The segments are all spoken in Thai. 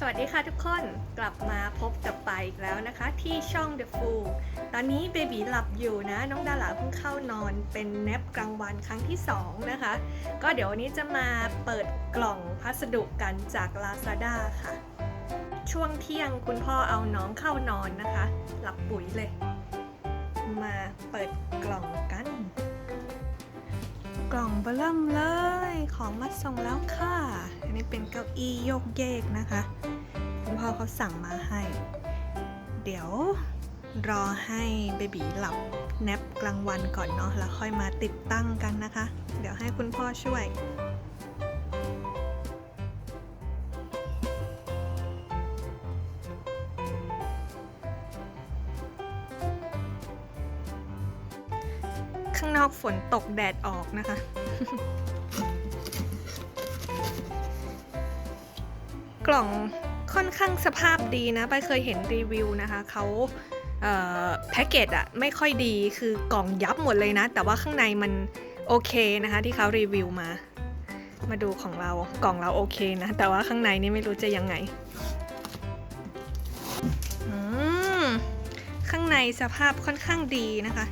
สวัสดีค่ะทุกคนกลับมาพบกับปายอีกแล้วนะคะ ที่ช่อง The Fool ตอนนี้เบบีหลับอยู่นะ น้องดาราเพิ่งเข้านอนเป็นแนบกลางวันครั้งที่ 2 นะคะ ก็เดี๋ยววันนี้จะมาเปิดกล่องพัสดุกันจาก Lazada ค่ะ ช่วงเที่ยงคุณพ่อเอาน้องเข้านอนนะคะ หลับปุ๋ยเลย มาเปิดกล่องกัน ล่องเบลิ่มเลย ของมาส่งแล้วค่ะ อันนี้เป็นเก้าอี้โยกเยกนะคะคุณพ่อเขาสั่งมาให้ เดี๋ยวรอให้เบบีหลับแนบกลางวันก่อนเนาะแล้วค่อยมาติดตั้งกันนะคะ เดี๋ยวให้คุณพ่อช่วย ข้างนอกฝนตกแดดออกนะคะ กล่องค่อนข้างสภาพดีนะไปเคยเห็นรีวิวนะคะเขาเแพ็กเกจอะไม่ค่อยดีคือกล่องยับหมดเลยนะ แต่ว่าข้างในมันโอเคนะคะที่เขารีวิวมา มาดูของเรากล่องเราโอเคนะ แต่ว่าข้างในนี่ไม่รู้จะยังไงอืมข้างในสภาพค่อนข้างดีนะคะ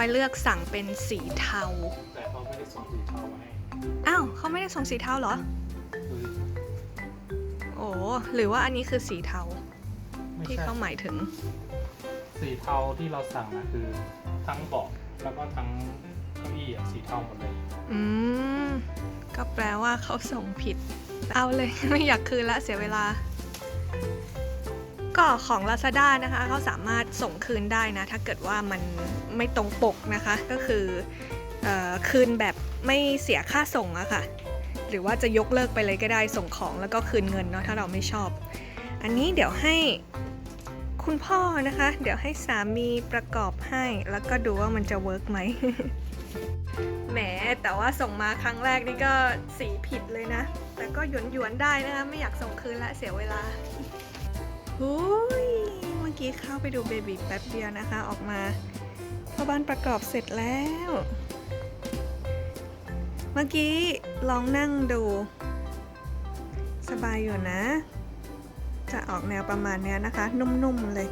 ไปเลือกสั่งเป็นสีเทา แต่เขาไม่ได้ส่งสีเทามาให้อ้าวเขาไม่ได้ส่งสีเทาเหรอ ดูดิโอ้หรือว่าอันนี้คือสีเทาไม่ที่ใช่เขาหมายถึง สีเทาที่เราสั่งนะคือ ทั้งเบาะแล้วก็ทั้งเก้าอี้อะสีเทาหมดเลยอืม ก็แปลว่าเขาส่งผิด เอาเลย ไม่อยากคืนละเสียเวลา ก็ของ Lazada นะคะเขาสามารถส่งคืนได้นะ ถ้าเกิดว่ามันไม่ตรงปกนะคะ ก็คืออคืนแบบไม่เสียค่าส่งอะค่ะ หรือว่าจะยกเลิกไปเลยก็ได้ส่งของแล้วก็คืนเงินเนาะถ้าเราไม่ชอบ อันนี้เดี๋ยวให้คุณพ่อนะคะ เดี๋ยวให้สามีประกอบให้ แล้วก็ดูว่ามันจะเวิร์กไหมแหมแต่ว่าส่งมาครั้งแรกนี่ก็สีผิดเลยนะ แต่ก็หยวนหยวนๆได้นะคะ ไม่อยากส่งคืนละเสียเวลา หุยเมื่อกี้เข้าไปดูเบบีแป๊บเดียวนะคะ ออกมาพ่อบ้านประกอบเสร็จแล้ว เมื่อกี้ลองนั่งดู สบายอยู่นะ จะออกแนวประมาณเนี้ยนะคะ นุ่มๆเลย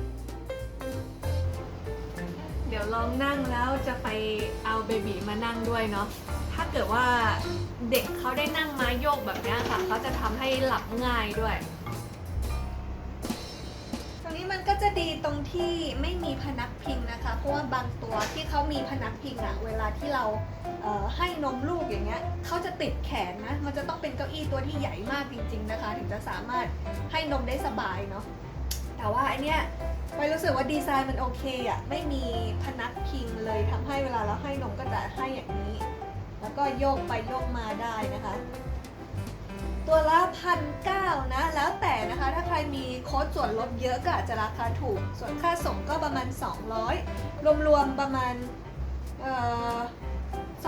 เดี๋ยวลองนั่งแล้วจะไปเอาเบบีมานั่งด้วยเนาะถ้าเกิดว่าเด็กเขาได้นั่งม้าโยกแบบเนี้ยค่ะเขาจะทำให้หลับง่ายด้วย จะดีตรงที่ไม่มีพนักพิงนะคะ เพราะว่าบางตัวที่เขามีพนักพิงอะเวลาที่เราเให้นมลูกอย่างเงี้ยเขาจะติดแขนนะ มันจะต้องเป็นเก้าอี้ตัวที่ใหญ่มากจริง ๆนะคะ ถึงจะสามารถให้นมได้สบายเนาะ แต่ว่าไอเนี้ยไปรู้สึกว่าดีไซน์มันโอเคอะไม่มีพนักพิงเลยทำให้เวลาเราให้นมก็จะให้อย่างนี้ แล้วก็โยกไปโยกมาได้นะคะ ตัวละพันเก้านะ แล้วแต่นะคะ ถ้าใครมีโค้ดส่วนลดเยอะก็อาจจะราคาถูก ส่วนค่าส่งก็ประมาณ 200 รวมๆประมาณเอ่อ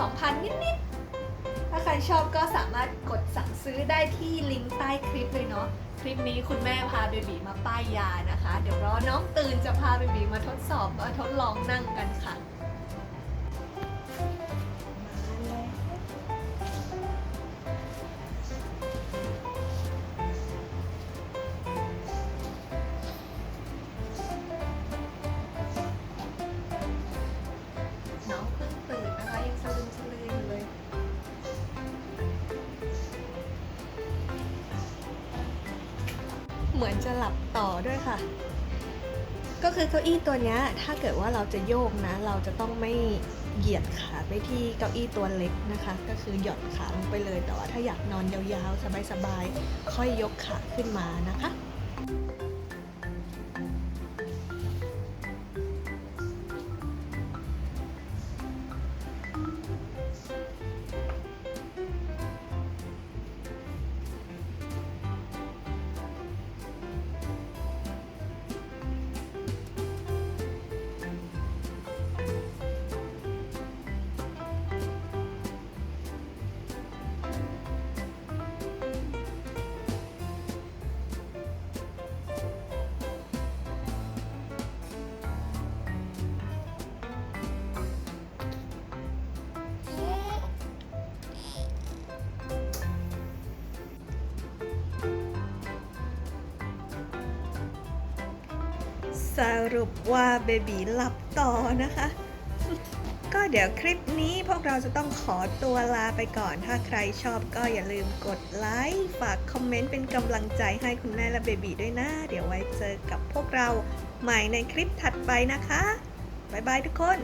2,000นิดๆ ถ้าใครชอบก็สามารถกดสั่งซื้อได้ที่ลิงก์ใต้คลิปเลยเนาะ คลิปนี้คุณแม่พาเบบีมาป้ายยานะคะ เดี๋ยวรอน้องตื่นจะพาเบบีมาทดสอบมาทดลองนั่งกันค่ะ เหมือนจะหลับต่อด้วยค่ะ ก็คือเก้าอี้ตัวนี้ถ้าเกิดว่าเราจะโยกนะ เราจะต้องไม่เหยียดขาไปที่เก้าอี้ตัวเล็กนะคะ ก็คือหย่อนขาลงไปเลย แต่ว่าถ้าอยากนอนยาวๆ สบายๆ ค่อยยกขาขึ้นมานะคะ สรุปว่าเบบีหลับต่อนะคะ ก็เดี๋ยวคลิปนี้พวกเราจะต้องขอตัวลาไปก่อน ถ้าใครชอบก็อย่าลืมกดไลค์ฝากคอมเมนต์เป็นกำลังใจให้คุณแม่และเบบีด้วยนะ เดี๋ยวไว้เจอกับพวกเราใหม่ในคลิปถัดไปนะคะ บ๊ายบายทุกคน